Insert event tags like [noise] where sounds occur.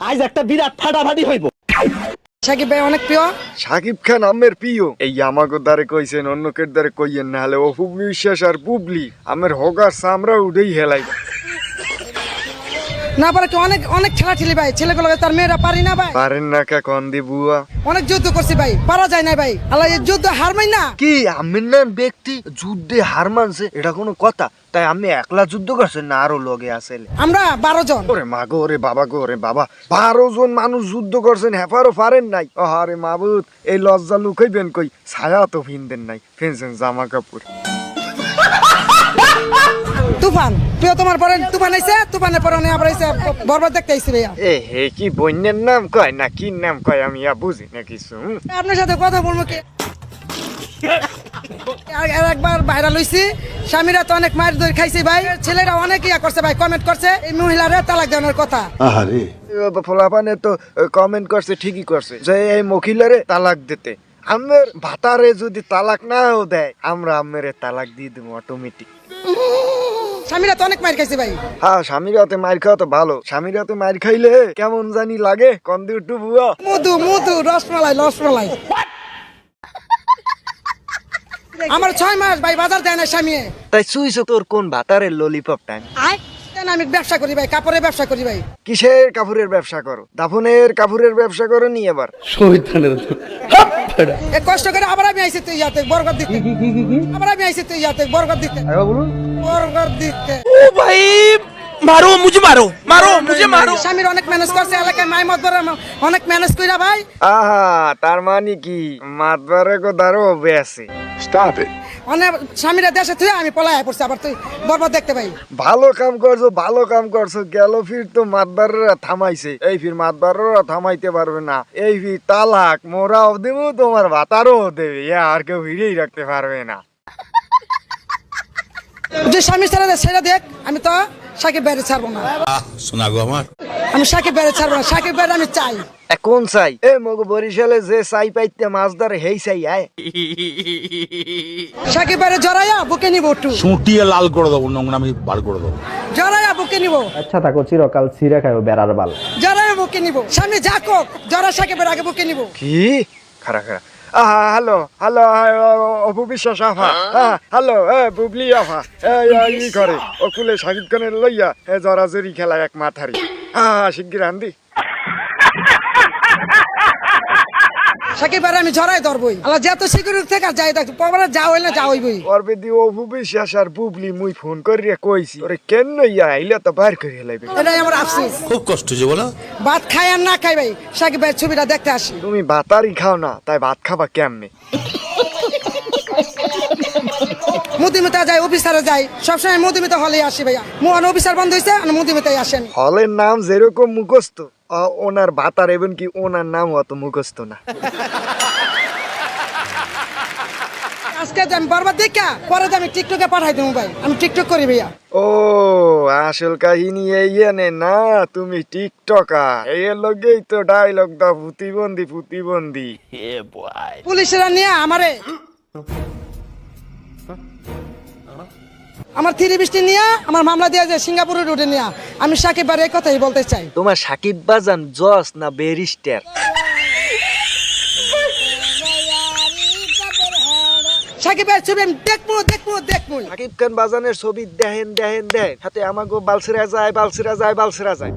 আজ একটা বিরাট ফাটাফাটি হইব। সাকিব ভাই অনেক প্রিয়? সাকিব খান আমের প্রিয়। এই আমাকে দ্বারে কইছেন অন্যকের দ্বারে কইয়েন না হলে অপু বিশ্বাস আর বুবলি আমের হগার সামরা উঠেই হেলাই না পারে অনেক অনেক খেলা ঠেলি ভাই ছেলেগুলো তার মেয়েরা পারি না ভাই। পারেন না কা কন্দি বুয়া? অনেক যুদ্ধ করছি ভাই পারা যায় না ভাই। আল্লাহ এই যুদ্ধ হার মাই না। কি আমির নাম ব্যক্তি যুদ্ধে হার মানছে এটা কোনো কথা? তাই আমি একলা যুদ্ধ করছেন না আরও লগে আসেলে আমরা বারো জন। ওরে মা গো ওরে বাবা গো ওরে বাবা। বারো জন মানুষ যুদ্ধ করছেন হেফারও পারেন নাই। ও আরে মাবুত এই লজ্জা লুকাইবেন কই? ছায়া তো ফিনদেন নাই ফেনছেন জামা কাপড়। তুফান প্রিয় তোমার পরে তুফান আইছে? তুফানের পরে অনেক আবার আইছে। বরবাদ দেখতে আইছি ভাইয়া। এ হে কি বন্যের নাম কয় না কি নাম কয় আমি ইয়া বুঝি না কিছু। আপনার সাথে কথা বলব কি? আর- আর একবার ভাইরাল হইছি। স্বামীরা তো অনেক মায়ের দই খাইছে ভাই। ছেলেরা অনেক ইয়া করছে ভাই কমেন্ট করছে। এই মহিলারা তালাক দেওয়ার কথা। ফলাফানে তো কমেন্ট করছে ঠিকই করছে। যে এই মহিলারে তালাক দিতে। আমের ভাতারে যদি তালাক নাও দেয় আমরা আমের তালাক দিয়ে দেবো অটোমেটিক স্বামীরা তো অনেক মার খাইছে ভাই। হ্যাঁ স্বামীর হাতে মার খাওয়া তো ভালো। স্বামীর হাতে মার খাইলে কেমন জানি লাগে? কন্দি উঠু বুয়া। মধু মধু রসমালাই রসমালাই [laughs] আমার ছয় মাস ভাই বাজার দেয় না স্বামী। তাই সুইছো তোর কোন ভাতারের ললিপপ টাইম কেন আমি ব্যবসা করি ভাই কাপড়ের ব্যবসা করি ভাই। কিসের কাপড়ের ব্যবসা করো? দাফনের কাপড়ের ব্যবসা করো নি এবার। এ কষ্ট করে আবার আমি আইছি তুই ইয়াতে বরগত দিতে। আবার আমি আইছি তুই ইয়াতে বরগত দিতে। বরগত দিতে। ভাই মারো মুঝে মারো মারো মুঝে মারো। স্বামীর অনেক ম্যানেজ করছে এলাকায় মাই মত অনেক ম্যানেজ কইরা ভাই। আহা তার মানে কি? মাতবারে গো দারো বেসে অনেক স্বামীরা দেশে আমি পলায় পড়ছি আবার তুই বরবাদ দেখতে ভাই ভালো কাম করছ ভালো কাম করছ গেল ফির তো মাতবারেরা থামাইছে। এই ফির মাতবারেরা থামাইতে পারবে না। এই ফির তালাক মোরাও দেবো তোমার ভাতারও দেবে। আর কেউ হিরেই রাখতে পারবে না। যে স্বামী ছেড়ে দে দেখ আমি তো সাকিব বাইরে ছাড়বো না। শোনা গো আমার। আমি সাকিব বাইরে ছাড়বো না সাকিব বাইরে আমি চাই। কোন চাই। এ মগ বরিশালে যে চাই পাইতে মাছ ধরে হেই চাই আয়। সাকিব বাইরে জড়াইয়া বুকে নিব একটু। চুটিয়ে লাল করে দেবো নোংরামি বার করে দেবো। জড়াইয়া বুকে নিব। আচ্ছা থাকো চিরকাল ছিঁড়ে খাইও বেড়ার বাল। জড়াইয়া বুকে নিব। স্বামী যা কোক জড়া সাকিবের আগে বুকে নিব। কি? খারা খারা আহা হ্যালো হ্যালো অপু বিশ্বাস আফা হ্যাঁ হ্যালো এ বুবলি আফা এ ই করে অকুলে শাকিব খানের লইয়া এ জরাজরি খেলা এক মাথারি। আহা শিগগির আন্দি। সাকিব আমি জড়াই ধরবই। আল্লাহ যত সিকিউরিটি থেকে যাই দেখ পরে যা হইলে যা হইবই। পরবে দি অপু বিশ্বাস আর বুবলি মুই ফোন করিয়া কইছি ওরে কেন ইয়া আইলে তো বাইর করিয়া লাইবে এটাই আমার আফসোস। খুব কষ্ট যে বলো। ভাত খাই আর না খাই ভাই সাকিব ছবিটা দেখতে আসি। তুমি ভাতারি খাও না তাই ভাত খাবা কেমনে? মুদিমিতা যাই অফিসারে যাই সবসময় মুদিমিতা হলে আসি ভাইয়া। মোহন অফিসার বন্ধ হয়েছে আর মুদিমিতাই আসেন। হলের নাম যেরকম মুখস্থ ওনার ভাতার এবং কি ওনার নাম অত মুখস্থ না। আজকে আমি বরবাদ দেখা পরে আমি টিকটকে পাঠাই দেবো ভাই। আমি টিকটক করি ভাইয়া। ও আসল কাহিনী এই নে না তুমি টিকটকার এই লগেই তো ডায়লগ দা প্রতিবন্ধী প্রতিবন্ধী। পুলিশেরা নিয়ে আমারে আমার থ্রি বৃষ্টি নিয়ে আমার মামলা দিয়ে যে সিঙ্গাপুরের রোডে নিয়ে আমি সাকিব ভাইয়ের এই কথাই বলতে চাই। তোমার সাকিব বাজান জস না ব্যারিস্টার? সাকিব ভাইয়ের ছবি আমি দেখব দেখব দেখব। সাকিব খান বাজানের ছবি দেখেন দেখেন দেখেন। হাতে আমাকে বালসিরা যায় বালসিরা যায় বালসিরা যায়।